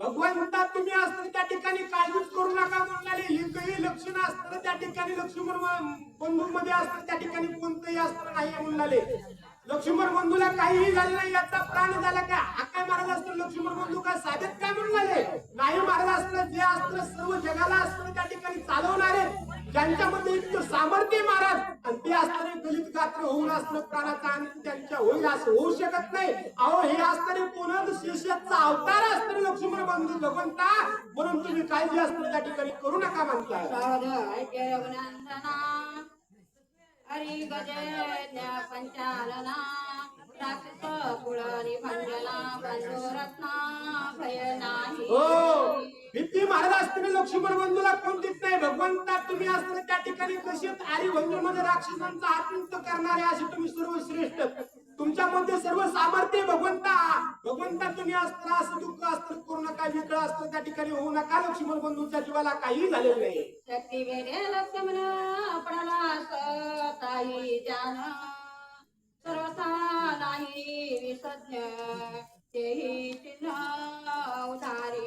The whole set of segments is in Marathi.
भगवान म्हणतात तुम्ही असताना त्या ठिकाणी काळजीच करू नका म्हणाले. हे काही लक्षण असताना त्या ठिकाणी लक्ष्मण बंधू मध्ये असताना त्या ठिकाणी कोणतंही असताना नाही म्हणाले. लक्ष्मण बंधूला काहीही झालं नाही याचा प्राण झाला का? हा काय महाराज असतो लक्ष्मण बंधू काय साधेत काय म्हणाले? नाही महाराज असतं जे असतं सर्व जगाला असतं त्या ठिकाणी चालवणारे ज्यांच्यामध्ये इतकं सामर्थ्य महाराज. आणि ते असताना दलित गात्र होऊन असणं प्राणाचा आणि त्यांच्या होईल असं होऊ शकत नाही. अहो हे असताना कोणच शिष्याचा अवतार असताना लक्ष्मण बंधू भगवंता. म्हणून तुम्ही काळजी असताना त्या ठिकाणी करू नका म्हणता हरी गजेज्ञ पंचालना राक्षस कुळरी भंजना बंधुरत्ना भय नाही. हो. महाराज असताना लक्ष्मण बंधूला कोण देत नाही? भगवंता तुम्ही असताना त्या ठिकाणी कशी आरी मध्ये राक्षसांचा आतंक करणारे असे तुम्ही सर्व श्रेष्ठ तुमच्यामध्ये सर्व सामर्थ्य भगवंता. भगवंता तुम्ही असताना असं दुःख असतं करू नका वेगळं असतं त्या ठिकाणी होऊ नका. लक्ष्मण बंधूच्या जीवाला काही झालेलं नाही. शक्ती वेडे लक्ष्मण पडला ताई जान नाही विसज्ञ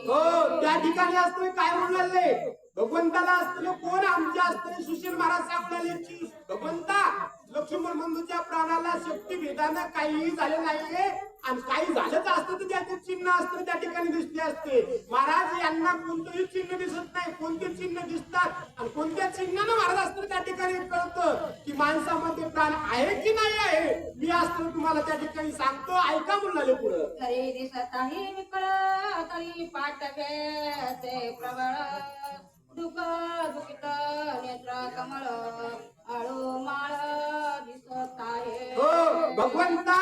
हो त्या ठिकाणी असतं काय म्हणाले भगवंताला असतं कोण? आमच्या असतं सुशील महाराज सांगणारे भगवंता लक्ष्मण बंधूच्या प्राणाला शक्ती भेटाना काहीही झालं नाहीये. आणि काही झालंच असतं तर त्याचे चिन्ह असतं त्या ठिकाणी दिसले असते. महाराज यांना कोणतंही चिन्ह दिसत नाही. कोणते चिन्ह दिसतात आणि कोणत्या चिन्हानं महाराज असतं त्या ठिकाणी कळतं की माणसामध्ये प्राण आहे की नाही आहे? मी असतं तुम्हाला त्या ठिकाणी सांगतो. ऐका म्हणाले पुढं. तरी दिसत आहे विकळ ते प्रबळ. दुःख दुखित नेत्र कमळ अळू माळ दिसत आहे. हो भगवंता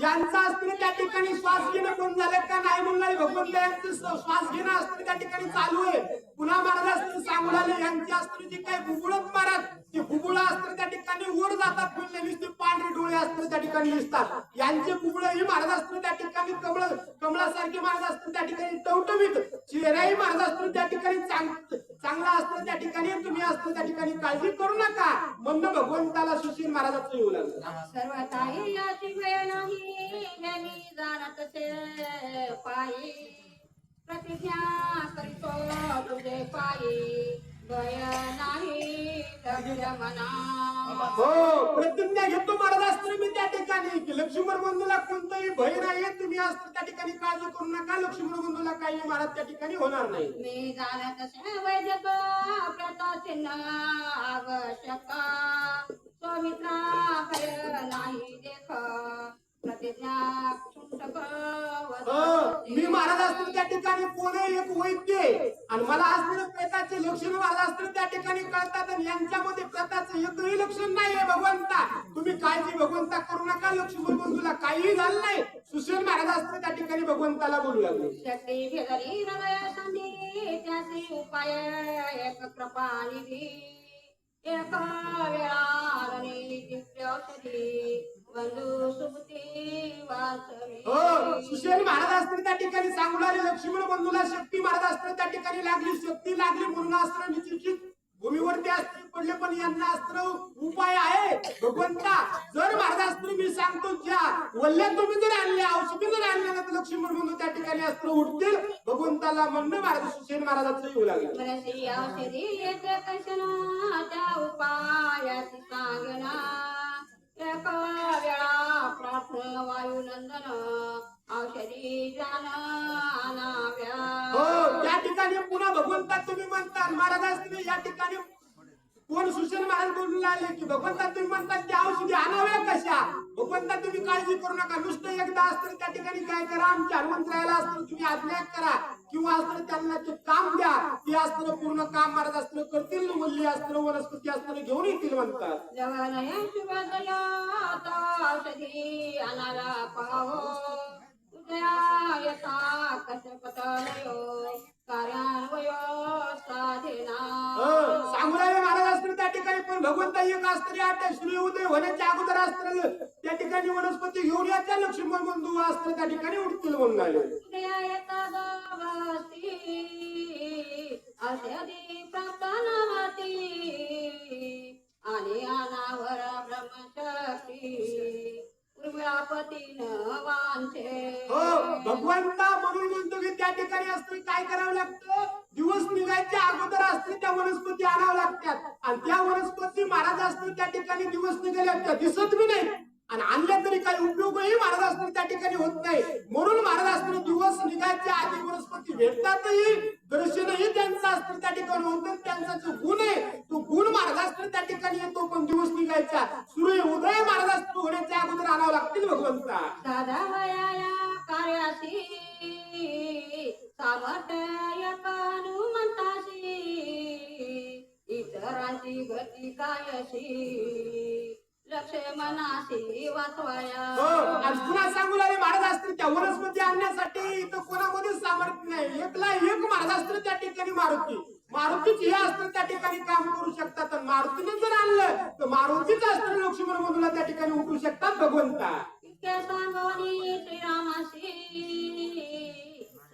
यांचा असतील त्या ठिकाणी श्वास घेणं कोण झालं का नाही म्हणणारे भगवंत यांचं श्वास घेणं असतील त्या ठिकाणी चालू आहे. पुन्हा महाराज असताना सांगू लागले यांची असतील जे काही बुबुळत महाराज ते बुबुळ असतील त्या ठिकाणी वर जातात म्हणजे नुसते पांढरे डोळे असतील त्या ठिकाणी दिसतात. यांचे बुबुळ ही महाराज असतील त्या ठिकाणी कमळ कमळासारखे महाराज असतील त्या ठिकाणी टवटवीत चेहराही महाराज असतील त्या ठिकाणी चांग- चांगला असतो त्या ठिकाणी तुम्ही असतो त्या ठिकाणी काळजी करू नका. म्हणणं भगवंताला सुशील महाराजाचं येऊ लागलं. सर्व काही याची वेळ नाही. हे जाणत ते पायी. प्रतिज्ञा करीतो तुझे पायी. हो प्रतिज्ञा घेतो महाराज असताना मी त्या ठिकाणी. की लक्ष्मण बंधूला कोणतंही भय नाही तुम्ही असता त्या ठिकाणी काळजी करू नका. लक्ष्मण बंधूला काही महाराज त्या ठिकाणी होणार नाही. मी जाणत से वैद्यक प्रता चिन्ह आवश्यक नाही देख. मी महाराज असताना त्या ठिकाणी कोणी एक वैद्य. आणि मला असलेलं प्रेताचे लक्षण महाराज असताना त्या ठिकाणी कळतात आणि यांच्यामध्ये प्रेताचं एकही लक्षण नाही आहे भगवंता. तुम्ही काळजी भगवंता करू नका लक्ष्मण बंधूला काहीही झालं नाही. सुशील महाराज असताना त्या ठिकाणी भगवंताला बोलू लागले. उपाय एक कृपा एक वेळारणी हो महाराज असताना त्या ठिकाणी सांगू लागले लक्ष्मण बंधूला शक्ती महाराज असताना त्या ठिकाणी लागली. शक्ती लागली म्हणून अस्त्र निश्चित. भूमीवरती अस्त्र पडले पण यांना अस्त्र उपाय आहे. भगवंता जर महाराज मी सांगतो ज्या वल्ल्या तुम्ही जर आणले औषधी जर आणले ना तर लक्ष्मण बंधू त्या ठिकाणी अस्त्र उठतील भगवंताला म्हणणं महाराज सुशेन महाराजाचं येऊ लागलं. उपाय औषधी येते कशना सांगना. एक वेळा प्रार्थना औषधी हो त्या ठिकाणी पुन्हा भगवंता तुम्ही म्हणता महाराज असतील या ठिकाणी कोण सुशील महाराज बोलून लागले की भगवंता तुम्ही म्हणतात त्या औषधी आणाव्या कशा? भगवंता तुम्ही काळजी करू नका. नुसतं एकदा असतं त्या ठिकाणी काय करा? आमच्या हनुमंतरायाला असतं तुम्ही आज्ञा करा. किंवा असतं त्यांना ते काम द्या. ते असतं पूर्ण काम महाराज असतं करतील. मूल्य असतं वनस्पती असतं घेऊन येतील म्हणतात. यथा कशपतनयो कार्यान्वयो साधेना। लागले महाराज असतं त्या ठिकाणी पण भगवंता एक असतं आठ सूर्य उदय होण्याच्या अगोदर असतं त्या ठिकाणी वनस्पती घेऊन याच्या लक्ष्मण बंधू असतं त्या ठिकाणी उठतील म्हणून आले. आणि अनावर ब्रह्मशक्ती हो भगवंता म्हणून म्हणतो की त्या ठिकाणी असतं काय करावं लागतं? दिवस निघायच्या अगोदर असते त्या वनस्पती आणाव्या लागतात. आणि त्या वनस्पती महाराज असतील त्या ठिकाणी दिवस निघाले असतात दिसत बी नाही. आणि आणल्या तरी काही उपयोगही महाराज असतील त्या ठिकाणी होत नाही. म्हणून महाराज असतील दिवस निघायच्या आधी वनस्पती भेटतातही दर्शनही त्यांचं असतं त्या ठिकाणी होतं त्यांचा जो गुण आहे तो गुण महाराज असतील त्या ठिकाणी येतो पण दिवस निघायचा सूर्य उदय महाराज असतो अगोदर आणावं लागतील भगवंता साधा वया कार्यासी सामर्थ्य हनुमंताशी इतरांची गती कायशी लक्ष मनाशी वाचवाया हो पुन्हा सांगू लागले महाराज असतील त्या वनस्पती आणण्यासाठी इथं कोणामध्येच सामर्थ्य नाही. एकला एक महाराज असतील त्या ठिकाणी मारुती. मारुतीच हे असतं त्या ठिकाणी काम करू शकतात. आणि मारुतीने जर आणलं तर मारुतीच असतं लक्ष्मण मधूला त्या ठिकाणी उठू शकतात भगवंता. इतके सांगोनी श्रीरामाशी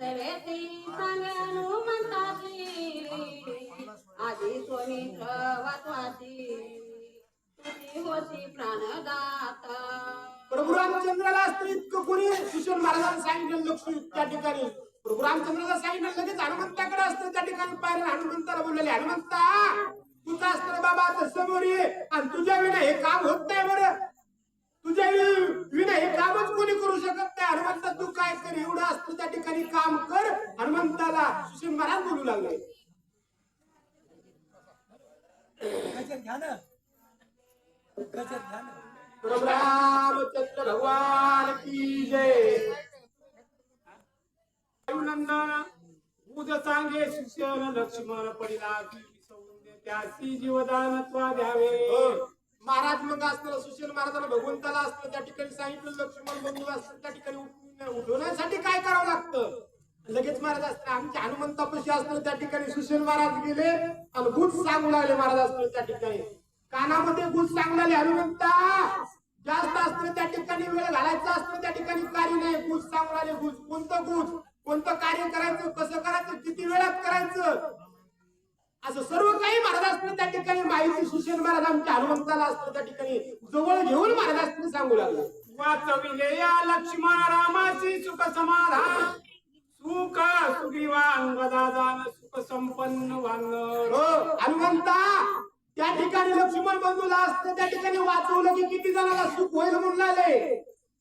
सर्वे ते सांगे हनुमंताशी आधी वाचवासी प्राणदाता. प्रभू रामचंद्राला असतं इतकं कोणी सुशन महाराजांनी सांगितलं लक्ष त्या ठिकाणी. प्रभू रामचंद्राला सांगितलं लगेच हनुमंताकडे असतं त्या ठिकाणी पाहिलं हनुमंताला बोललेले हनुमंता तुझं असतं रे बाबा आता समोर ये आणि तुझ्या विना हे काम होत नाही बरं. तुझ्या विना हे कामच कोणी करू शकत नाही. हनुमंता तू काय कर? एवढं असतं त्या ठिकाणी काम कर. हनुमंताला सुशील महाराज बोलू लागले. घ्या ना. रामचंद्र भगवान की जय. नंदन बुध सांगे शिष्यन लक्ष्मण पडिला त्यासी जीवदान त्वा द्यावे. हो. महाराज मग असताना सुशील महाराजांना भगवंताला असतं त्या ठिकाणी सांगितलं लक्ष्मण बंधू असतं त्या ठिकाणी उठवून- उठवण्यासाठी काय करावं लागतं? लगेच महाराज असतात आमच्या हनुमंतापाशी असतं त्या ठिकाणी सुशील महाराज गेले आणि गुज सांगू लागले महाराज असतं त्या ठिकाणी. कानामध्ये सांगू लागले हनुमंता जास्त असतं त्या ठिकाणी वेळ घालायचा असतं त्या ठिकाणी कार्य नाही. गुज सांगू लागले गुज कोणतं गुज कोणतं कार्य करायचं? कसं करायचं? किती वेळात करायचं? असं सर्व काही महाराज असतं त्या ठिकाणी. माहिती सुशील महाराज आमच्या हनुमंताला असतं त्या ठिकाणी. जवळ घेऊन महाराज असतं सांगू लागले. वाचविले या लक्ष्मण रामाची सुख समाधान. सुख सुग्रीवान गदादान सुख संपन्न वांग हो हनुमंता! त्या ठिकाणी लक्ष्मण बंधूला असतं त्या ठिकाणी वाचवलं की किती जणांना सुख होईल म्हणून आले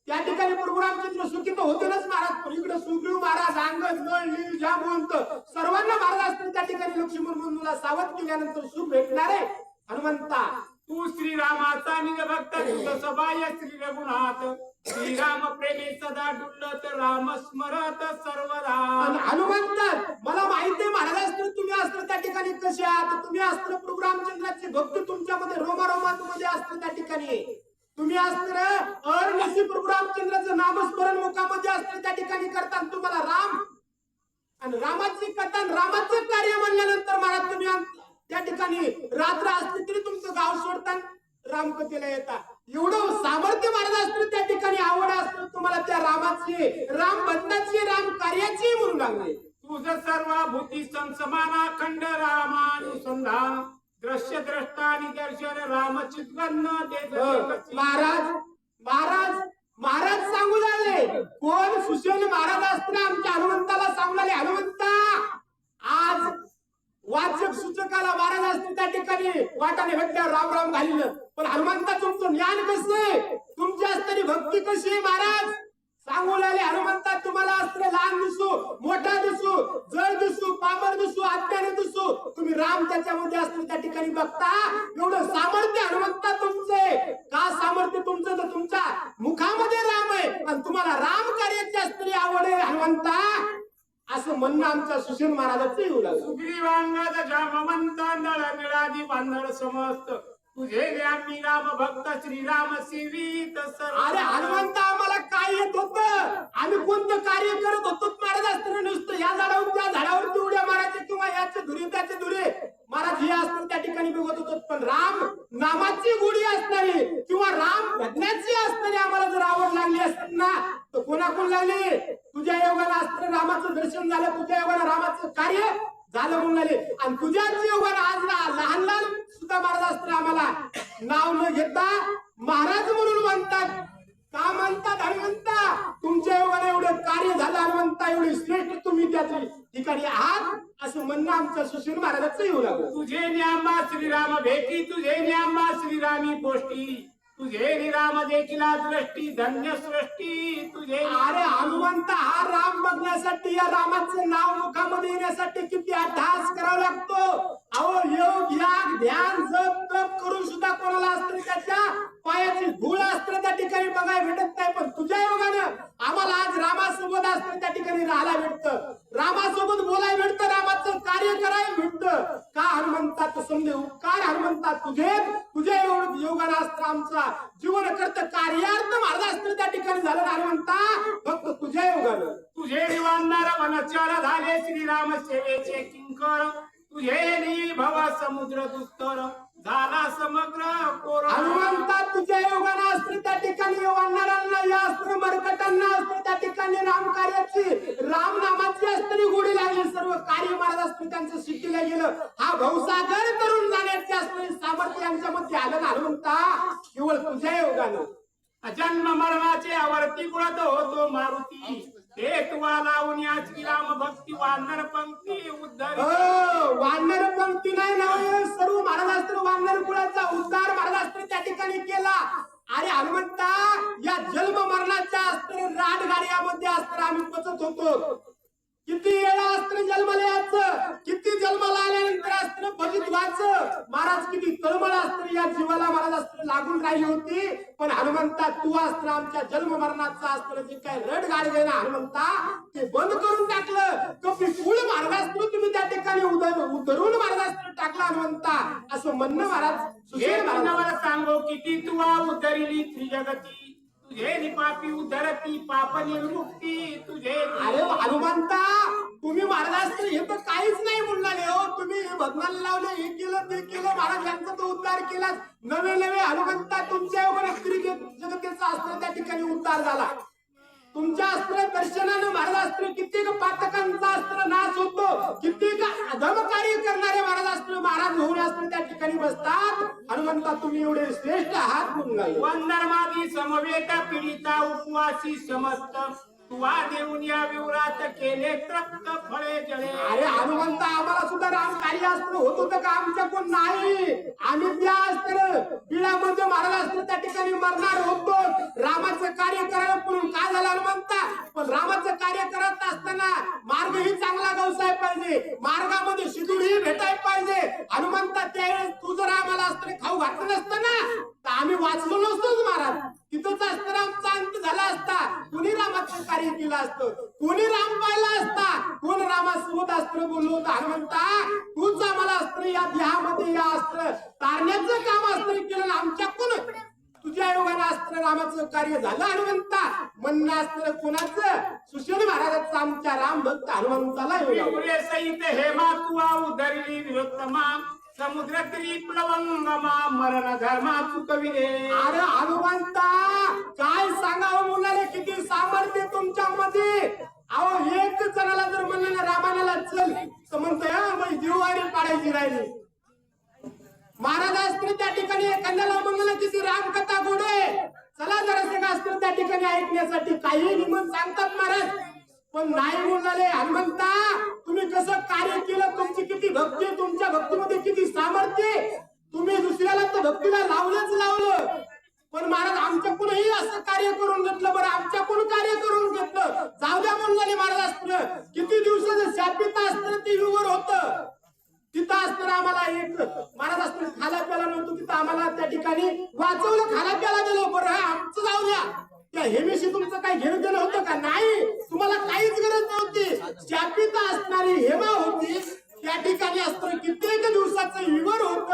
त्या ठिकाणी प्रभुरामचंद्र सुखी तर होतेच महाराज पण इकडे सुग्रीव महाराज अंगद गळ नील जांबवंत सर्वांना महाराज असतील त्या ठिकाणी लक्ष्मण बंधूला सावध केल्यानंतर सुख भेटणार आहे हनुमंता. तू श्रीरामाचा निज भक्त तुझ सबाय श्री रघुनाथ. श्रीराम प्रेमी सदा डुल्लत राम स्मरत सर्व आणि हनुमंत मला माहिती आहे महाराज असतं तुम्ही असतं त्या ठिकाणी कसे आहात? तुम्ही असतं प्रभू रामचंद्राचे भक्त तुमच्यामध्ये रोमारोमात मध्ये असतं त्या ठिकाणी. तुम्ही असतं अरनिशी प्रभू रामचंद्राचं नामस्मरण मुखामध्ये असतं त्या ठिकाणी करता तुम्हाला राम आणि रामाची कथा रामाचं कार्य म्हणल्यानंतर महाराज तुम्ही त्या ठिकाणी रात्र असली तरी तुमचं गाव सोडता रामकथेला येता. एवढं सामर्थ्य महाराज असतं त्या ठिकाणी आवड असतं तुम्हाला त्या रामाची राम बंधाची राम कार्याची म्हणून लागले. तुझ सर्व भूती संसमाना खंड रामानुसंधान दृश्य द्रष्टा निदर्शन राम चित्गन्न महाराज महाराज महाराज सांगू लागले. कोण सुशील महाराज असताना आमच्या हनुमंताला सांगू लागले. हनुमंता आज वाचक सूचकाला महाराज असते त्या ठिकाणी. वाटाने भेटल्या राम राम घालिलं. पण हनुमंता तुमचं ज्ञान कसं आहे? तुमची असताना भक्ती कशी आहे महाराज? सांगू लागले हनुमंता तुम्हाला अस्त्र लहान दिसू मोठा दिसू जळ दिसू पामर दिसू अज्ञानी दिसू. तुम्ही राम त्याच्यामध्ये असतो त्या ठिकाणी बघता. एवढं सामर्थ्य हनुमंता तुमचे का सामर्थ्य तुमचं? तर तुमच्या मुखामध्ये राम आहे. आणि तुम्हाला राम कार्याची असणारी आवड आहे हनुमंता. असं म्हणणं आमच्या सुशील महाराजाचं येऊ लागलं. सुग्रीवांगद जामवंत नळ निळादी बांधळ समस्त. तुझे मी राम भक्त श्रीराम सेवित अरे हनुमंत आम्हाला काय येत होत? आम्ही कोणतं कार्य करत होतो? महाराज असताना नुसतं या झाडावर त्या झाडावर उड्या मारायचे किंवा याचे धुरे त्याचे धुरे महाराज हे असतं त्या ठिकाणी बघत होतो पण राम नामाची गोडी असणारी किंवा राम भजनाची असणारी आम्हाला जर आवड लागली असत ना तर कोणाकोण लागली? तुझ्या योगाला असताना रामाचं दर्शन झालं तुझ्या योगाला रामाचं कार्य झालं म्हणून आणि तुझ्याच जीवन आज ना- लहान लहान सुद्धा महाराज असताना आम्हाला नाव न घेता महाराज म्हणून म्हणतात. का म्हणतात? हनुमंता तुमच्या योगाने एवढं कार्य झालं म्हणता एवढे श्रेष्ठ तुम्ही त्या ठिकाणी आहात असं म्हणणं आमच्या सुशील महाराजांचं येऊ लागलं. तुझे न्यामा श्रीराम भेटी तुझे न्यामा श्रीरामी गोष्टी तुझे राम देखिला दृष्टी धन्य सृष्टी तुझे अरे हनुमंत हा राम बघण्यासाठी या रामाचं नाव मुखामध्ये येण्यासाठी किती अभ्यास करावा लागतो? अहो योग याग ध्यान जप तप करून सुद्धा कोणाला असतील त्याच्या पायाची धूळ असतं त्या ठिकाणी बघायला भेटत नाही पण तुझ्या योगानं आम्हाला आज रामासोबत असतं त्या ठिकाणी राहायला भेटतं. रामासोबत बोलायला भेटतं रामाचं कार्य करायला भेटतं. का हनुमंतात समजे? उपकार हनुमंता तुझे तुझ्या एवढं योगानं असतं आमचा जीवन करत कार्यार्थ माझा असतं त्या ठिकाणी झालं हनुमंता? फक्त तुझ्या योगानं. तुझे निवांनार वनचर झाले श्रीराम सेवेचे किंकर. तुझे नि समुद्र दुस्तर झाला समग्र हनुमंता तुझ्या योगानं असतं त्या ठिकाणी वाढणाऱ्यांना या अस्त्र मरकटांना असतं त्या ठिकाणी राम कार्याची राम नामाची अस्त्री गोडी लागली. सर्व कार्य महाराज असतं त्यांचं शिकलं गेलं. हा भवसागर करून जाण्याचे असणारे सामर्थ्य यांच्यामध्ये आलं ना हनुमंता? केवळ तुझ्या योगानं. जन्म मरणाचे आवर्ती गुणत होतो मारुती. ते लावून या श्रीराम भक्ती वानर पंक्ती उद्धरी. हो, वानर पंक्ती नाही नाव सर्व महाराजास्त्र वानर कुळाचा उद्धार महाराजास्त्र त्या ठिकाणी केला. अरे हनुमंता या जन्म मरणाच्या अस्त्र रानगाड्यामध्ये अस्त्र आम्ही पचत होतो. किती वेळा अस्त्र जन्माला याच किती जन्माला आल्यानंतर फजित व्हायचं महाराज किती तळमळ अस्त्र या जीवाला महाराज अस्त्र लागून राहिली होती. पण हनुमंता तू अस्त्र आमच्या जन्म मरणाचं अस्त्र जे काय रड गाडगे ना हनुमंता ते बंद करून टाकलं. कपी फुल मार्गास्त्र तुम्ही त्या ठिकाणी उधर उधरून मार्गास्त्र टाकला हनुमंता. असं म्हणणं महाराज सुशील महाराज. सांगो किती तुवा उद्धरिली त्रिजगती. तुझे निपापी उद्धरती पाप निर्मुक्ती तुझे अरे हनुमंता तुम्ही महाराजास्त्र हे तर काहीच नाही म्हणणारे हो. तुम्ही हे भगवान लावले हे केलं ते केलं महाराज यांचा तो उद्धार केला नवे नवे हनुमंता तुमच्या वगैरे स्त्री जगतेचा अस्त्र त्या ठिकाणी उद्धार झाला. तुमच्या अस्त्र दर्शनानं महाराज अस्त्र कित्येक पातकांचा अस्त्र नाश होतो. कित्येक अधम कार्य करणारे महाराज अस्त्र महाराज होऊन अस्त्र त्या ठिकाणी बसतात. हनुमंता तुम्ही एवढे श्रेष्ठ आहात. म्हणून लागले. वंदरमादी समवेत पीडिता उपवासी समस्त. तुवा देऊन या विवरात केले फळे जळे. अरे हनुमंत आम्हाला सुद्धा राम कार्य असत होत होतं का? आमच्या कोण नाही. आम्ही त्या अस्त्र पिढ्यामध्ये महाराज असतं त्या ठिकाणी मरणार होतो. रामाचं कार्य करायला म्हणून काय झालं हनुमंता? पण रामाचं कार्य करत असताना मार्गही चांगला गवसाय पाहिजे. मार्गामध्ये शिदूरही भेटाय पाहिजे. हनुमंता त्यावेळेस तू जर आम्हाला असतं खाऊ घातलं नसतं ना तर आम्ही वाचलो नसतोच महाराज. तिथंच असतं असता कुणी रामाचं कार्य केलं असतं? कुणी राम पाहिला असता? कोण रामासोबत अस्त्र बोललो? होतं हनुमंता तूच आम्हाला अस्त्र या देहामध्ये या अस्त्र. तारण्याचं काम अस्त्र केलं आणि आमच्याकडून. तुझ्या योगाने अस्त्र रामाचं कार्य झालं हनुमंता. म्हणणं अस्त्र कोणाचं? सुशील महाराजांचं आमच्या राम भक्त हनुमंताला योगा विपुरे सहित हेमा तुवा उद्धरली विरुत्तमा समुद्र प्लवंगमा मरण धर्मा चुकविले. अरे हनुमंता काय सांगावं मुलाला किती सामर्थ्य तुमच्यामध्ये? अहो एक जणाला जर म्हणलं ना रामानाला चल. तर म्हणतोय "हा, पाडायची राहिली. महाराज अस्त्र त्या ठिकाणी एखाद्याला म्हणलं किती रामकथा गोड आहे. चला जरा अस्त्र त्या ठिकाणी ऐकण्यासाठी. काही निमन सांगतात महाराज. पण नाही बोलणारे हनुमंता तुम्ही कसं कार्य केलं तुमची किती भक्ती आहे, तुमच्या भक्तीमध्ये किती सामर्थ्य तुम्ही दुसऱ्याला तर भक्तीला लावलंच लावलं. पण महाराज आमच्याकडूनही असं कार्य करून घेतलं बरं. आमच्याकडून कार्य करून घेतलं. जाऊ द्या म्हणून महाराज असतं किती दिवसाचं शापित असतं टीव्हीवर होत. तिथं असताना आम्हाला एक महाराज असतं खाला प्याला नव्हतं. तिथं आम्हाला त्या ठिकाणी वाचवलं खाला प्याला गेलो. बरं हा आमचं जाऊ द्या. त्या हेमेशी तुमचं काही घेणं देणं होतं का? नाही. तुम्हाला काहीच गरज नव्हती. शापिता असणारी हेमा होती त्या ठिकाणी असतं कित्येक दिवसाचं इवर होत.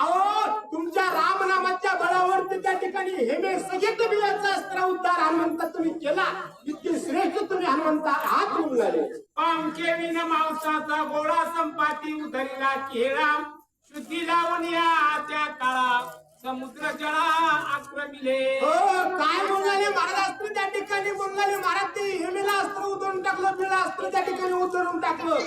अहो तुमच्या रामनामाच्या बळावर त्या ठिकाणी हेमे सगळ्यात बिलाचा अस्त्र उद्धार हनुमंता तुम्ही केला. इतके श्रेष्ठ तुम्ही हनुमंता आत होऊन झाले पामके विन मांसाचा गोळा संपाती उधरला केळा. शुद्धी लावून या त्या काळा समुद्र जळा आक्रमिले. हो काय म्हणाले महाराज? अस्त्र त्या ठिकाणी म्हणाले महाराज ते हेमेला अस्त्र उतरून टाकलं बिळा अस्त्र त्या ठिकाणी उतरून टाकलं.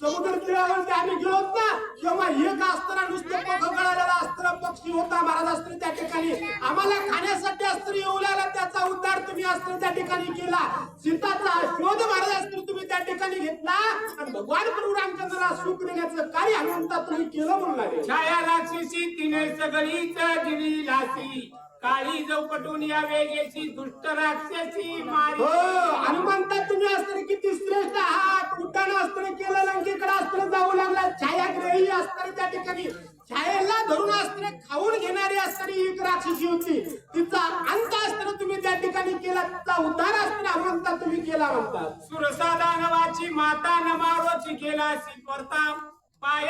समुद्र तीरावरती आम्ही गेलो ना तेव्हा एक अस्त्र नुसतं गळालेला अस्त्र पक्षी होता महाराज अस्त्र त्या ठिकाणी. आम्हाला खाण्यासाठी अस्त्र येऊ लागला त्याचा उद्धार तुम्ही अस्त्र त्या ठिकाणी केला. सीताचा शोध महाराज अस्त्र तुम्ही त्या ठिकाणी घेतला आणि भगवान प्रभू रामचंद्राला सुख देण्याचं कार्य हनुमंता तुम्ही केलं म्हणून छाया राक्षसी तिने सगळीच दिली लासी. काळी चौकटून या वेगेची दुष्ट राक्षसी हो मारी हनुमंता तुम्ही अस्त्र किती श्रेष्ठ आहात? उड्डाण अस्त्र केलं लंकेकडे अस्त्र जाऊ लागला. छायाग्रही अस्त्र त्या ठिकाणी. छायेला धरून अस्त्र खाऊन घेणारी असणारी एक राक्षसी होती. तिचा अंत अस्त्र तुम्ही त्या ठिकाणी केला. तिचा उद्धार अस्त्र हनुमंता तुम्ही केला म्हणतात. सुरसा दानवाची माता नमारोची गेलासी परता.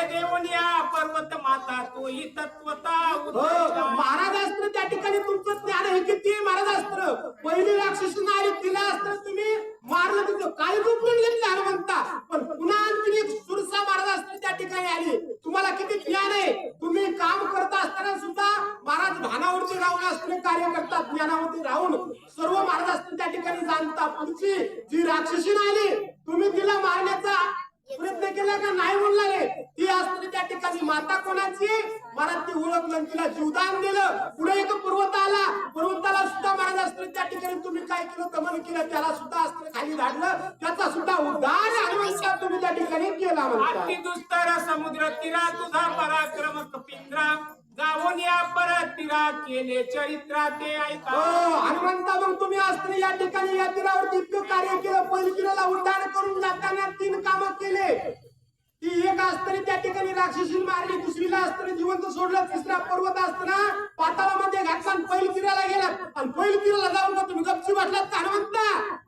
पाय देऊन या पर्वत माता तोही तत्वता हो उद्धार. महाराज अस्त्र त्या ठिकाणी तुमचं ज्ञान हे किती आहे महाराज अस्त्र. पहिली राक्षसी नारी तिला अस्त्र तुम्ही मारलं तिथं. काय झोपून घेतलं हनुमंता पण पुन्हा आणखी एक सुरसा महाराज अस्त्र त्या ठिकाणी आली. तुम्हाला किती ज्ञान आहे? तुम्ही काम करत असताना सुद्धा महाराज भानावरती राहून अस्त्र कार्य करतात ज्ञानावरती राहून. सर्व महाराज अस्त्र त्या ठिकाणी जाणता पुढची जी राक्षसी आली तुम्ही तिला मारण्याचा प्रयत्न केला का नाही म्हणणारे ती असते त्या ठिकाणी माता कोणाची? महाराज ती ओळखलं तिला जीवदान दिलं. पुढे एक पर्वत आला. पर्वताला सुद्धा महाराज असते त्या ठिकाणी तुम्ही काय केलं? दमन केलं. त्याला सुद्धा अस्त्र खाली धाडलं. त्याचा सुद्धा उद्धार हनुमंता तुम्ही त्या ठिकाणी केला म्हणता दुस्तर समुद्र तीरा तुझा पराक्रम कपिंद्रा. जाऊन या परत तीरा केले चरित्रा ते हो ऐका हनुमंता मग तुम्ही अस्त्र या ठिकाणी या तीरावरती इतकं कार्य केलं. पहिली तीराला उड्डाण करून जाताना तीन कामं केले. ती एक असताना त्या ठिकाणी राक्षसी मारली दुसरीला असताना जिवंत सोडलं तिसरा पर्वत असताना पाताळामध्ये घातला आणि पहिली गेला. आणि पहिल तीराला जाऊन का तुम्ही गपची वाटलात का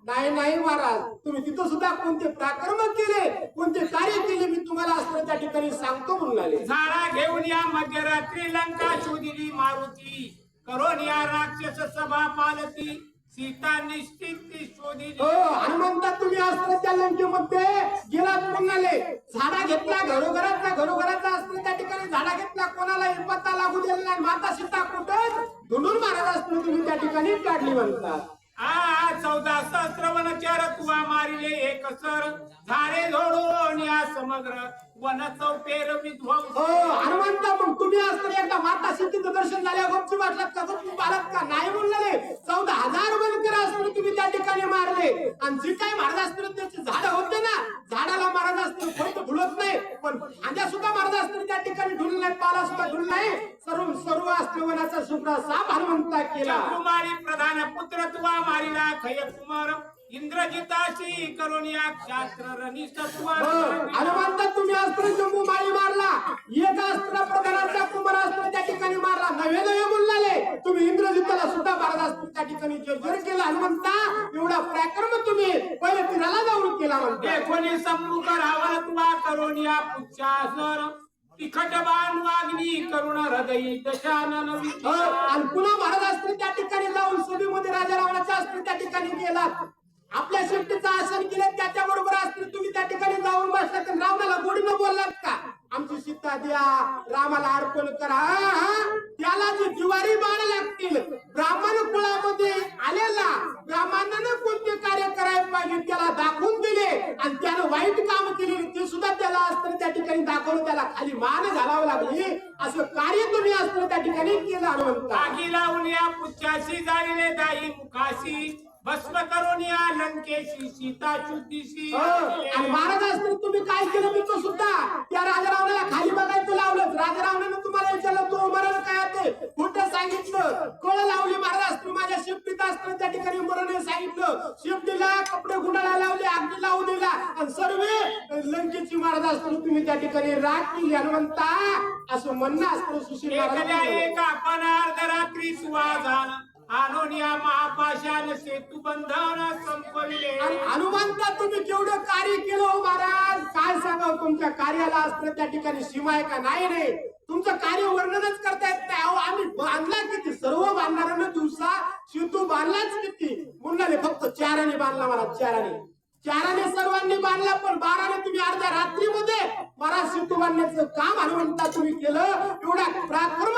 नाही नाही महाराज. तुम्ही तिथं सुद्धा कोणते पराक्रम केले कोणते कार्य केले मी तुम्हाला अस्त्र त्या ठिकाणी सांगतो म्हणून आले. झाडा घेऊन या मध्यरात्री लंका शोधिली मारुती. करून या राक्षस सभा पालती. सीता निश्चित ती शोधिली हो हनुमंता तुम्ही अस्त्र त्या लंकेमध्ये गेलात म्हणाले झाडा घेतला घरोघरातला घरोघराचा अस्त्र त्या ठिकाणी झाडा घेतला कोणाला पत्ता लागू दिला नाही. माता सीता कुठं? धुडून महाराज असतो तुम्ही त्या ठिकाणी काढली म्हणतात. आ चौदा सहस्रवन वनचार तुवा मारिले एक सर. झाडे झोडून या समग्र वन चौपेर विध्वंस. हो हनुमंत मग तुम्ही अस्त्र एकदा माता सिद्धीचं दर्शन झाल्या गपची वाटलात का गपची पालत का नाही म्हणले चौदा हजार बनकर अस्त्र तुम्ही त्या ठिकाणी मारले. आणि जे काही महाराज अस्त्र त्याचे झाड होते ना झाडाला महाराज अस्त्र फक्त ढुलत नाही. पण फांद्या सुद्धा महाराज अस्त्र त्या ठिकाणी. ढुल नाही सर्व सर्व अस्त्रवनाचा सुद्धा साप हनुमंता केला. कुमारी प्रधान पुत्र तुवा मारिला खय कुमार इंद्रजिताशी करून या रनिष्ठ तुवा हो, हनुमंता तुम्ही अस्त्र जम्मू माळी मारला. एक अस्त्र प्रधानाचा कुमार अस्त्र त्या ठिकाणी मारला. नवे नवे बोलले तुम्ही इंद्रजिताला सुद्धा महाराज अस्त्र त्या ठिकाणी जर्जर केला हनुमंता एवढा पराक्रम तुम्ही. पहिले तिराला जाऊन केला म्हणते कोणी सम्मुख रावण तुवा करून या पुच्छासर तिखट बाण वागणी करुण हृदयी दशानन हो, आणि पुन्हा महाराज असतील त्या ठिकाणी जाऊन सभेमध्ये राजा रावणाचा असतील त्या ठिकाणी गेलात आपल्या शेपटीचं आसन केलं त्याच्या बरोबर अस्त्र तुम्ही त्या ठिकाणी जाऊन बसलात तर रावणाला गोडीनं बोललात का? आमची सीता द्या रामाला अर्पण करा. त्याला जे जिवारी बाण लागतील ब्राह्मण कुळामध्ये आलेला ब्राह्मणानं कोणते कार्य करायला पाहिजे त्याला दाखवून दिले आणि त्यानं वाईट काम केले ते सुद्धा त्याला अस्त्र त्या ठिकाणी दाखवलं त्याला खाली मान घालावं लागली. असं कार्य तुम्ही अस्त्र त्या ठिकाणी केलं म्हणता लावून या पुच्छाशी जाळले दाई मुखाशी भस्म करून या लंकेशी सीता शुद्धीशी आणि महाराज तुम्ही काय केलं तिथं सुद्धा? त्या राजारावणाला खाली बघायचं लावलं राजारावणानं तुम्हाला विचारलं तो मरण काय ते खोटं सांगितलं. कळ लावली महाराज. असतो माझ्या शिफ्टीत असताना त्या ठिकाणी मरण सांगितलं. शिफ्टीला कपडे गुंडाळा लावले अगदी लावू दिला. आणि सर्व लंकेची महाराज तुम्ही त्या ठिकाणी राग केली हनुमंता असं म्हणणं असतं सुशील एक आपण अर्धरात्री सुवाजान आणून या महापाशान सेतू बंधन संपविले. हनुमंता तुम्ही केवढं कार्य केलं हो महाराज? काय सांगावं तुमच्या कार्याला असतं त्या ठिकाणी? सीमा आहे का नाही रे? तुमचं कार्य वर्णनच करता येत नाही. अहो आम्ही बांधला किती? सर्व बांधणाऱ्यांना दिवसा सेतू बांधलाच किती? मुन्नाने फक्त चाराने बांधला मला चाराने. चाराने सर्वांनी बांधला पण बाराने तुम्ही अर्ध्या रात्रीमध्ये मला सेतू बांधण्याचं काम हनुमंता तुम्ही केलं. एवढा प्राकृत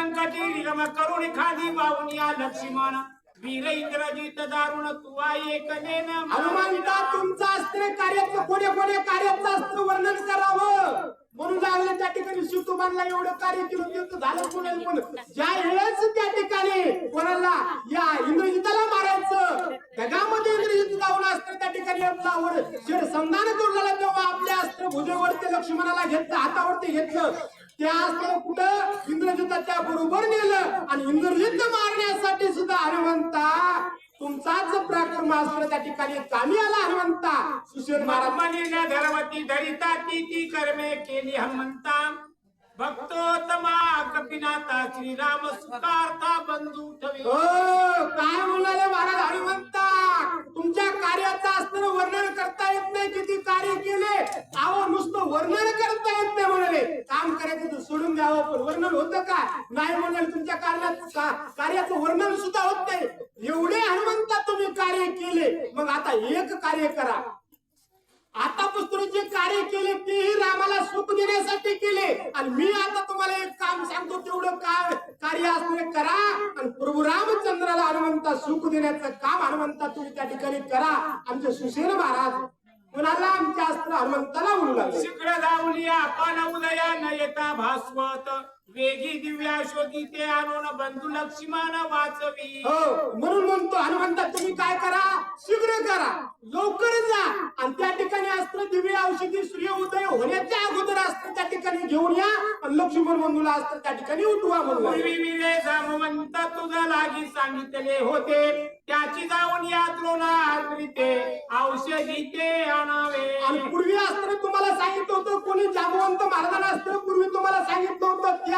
संकटी रिगम करून खादी बावनिया लक्ष्मण. वीर इंद्रजित दारुण तुवा आई एकनेन हनुमंता तुमचं अस्त्र कार्याचं कोण्या कोण्या कार्याचं अस्त्र वर्णन करावं? म्हणून लागलं त्या ठिकाणी शिवतुमानला एवढं कार्य केलं ते तर झालं कोणाला पण. ज्या वेळेस त्या ठिकाणी कोणाला या इंद्रजिताला मारायचं ढगामध्ये इंद्रजित जाऊन अस्त्र त्या ठिकाणी आवड. शेड संधान करून झाला तेव्हा आपल्या अस्त्र भुजेवरती लक्ष्मणाला घेतलं हातावरती घेतलं. त्या असताना कुठं? इंद्रजिताच्या बरोबर नेलं आणि इंद्रजित मारण्यासाठी सुद्धा हनुमंता तुमचाच पराक्रम अस्त्र त्या ठिकाणी चाली आला हनुमंता सुशील महाराज मनीला धर्मती धरिता ती ती कर्मे केली हनुमंता भक्तोत्तमा कपिनाथा श्रीराम सुखार्था बंधू ठवी. हो काय म्हणाले महाराज हरिवंता? तुमच्या कार्याचं असताना वर्णन करता येत नाही. किती कार्य केले? अहो नुसतं वर्णन करता येत नाही म्हणाले. काम करायचं तर सोडून द्यावं पण वर्णन होतं का? नाही म्हणाले तुमच्या कार्यात कार्याचं वर्णन सुद्धा होत नाही. एवढे हनुमंता तुम्ही कार्य केले. मग आता एक कार्य करा. आतापासून जे कार्य केले तेही रामाला सुख देण्यासाठी केले. आणि मी आता तुम्हाला एक काम सांगतो तेवढं काय कार्य असणे करा. आणि प्रभू रामचंद्राला हनुमंता सुख देण्याचं काम हनुमंता तुम्ही त्या ठिकाणी करा. आमचे सुशेन महाराज कुणाला आमच्या अस्त्र हनुमंताला म्हणू लागले. शिखर धावली आपण उदया न येता भास्वत. वेगी दिव्या शोधी ते आणून बंधू लक्ष्मण वाचवी. हो म्हणून म्हणतो हनुमंता तुम्ही काय करा? शीघ्र करा. लवकर जा. आणि त्या ठिकाणी अस्त्र दिव्य औषधी सूर्य उदय होण्याच्या अगोदर अस्त्र त्या ठिकाणी घेऊन या. आणि लक्ष्मण बंधूला अस्त्र त्या ठिकाणी उठवा म्हणून. पूर्वी जामवंत तुझा लागी सांगितले होते. त्याची जाऊन या द्रोणाग्रीते औषधी ते आणावे. आणि पूर्वी अस्त्र तुम्हाला सांगितलं होतं कोणी जामवंत महाराजांना अस्त्र पूर्वी तुम्हाला सांगितलं होतं. त्या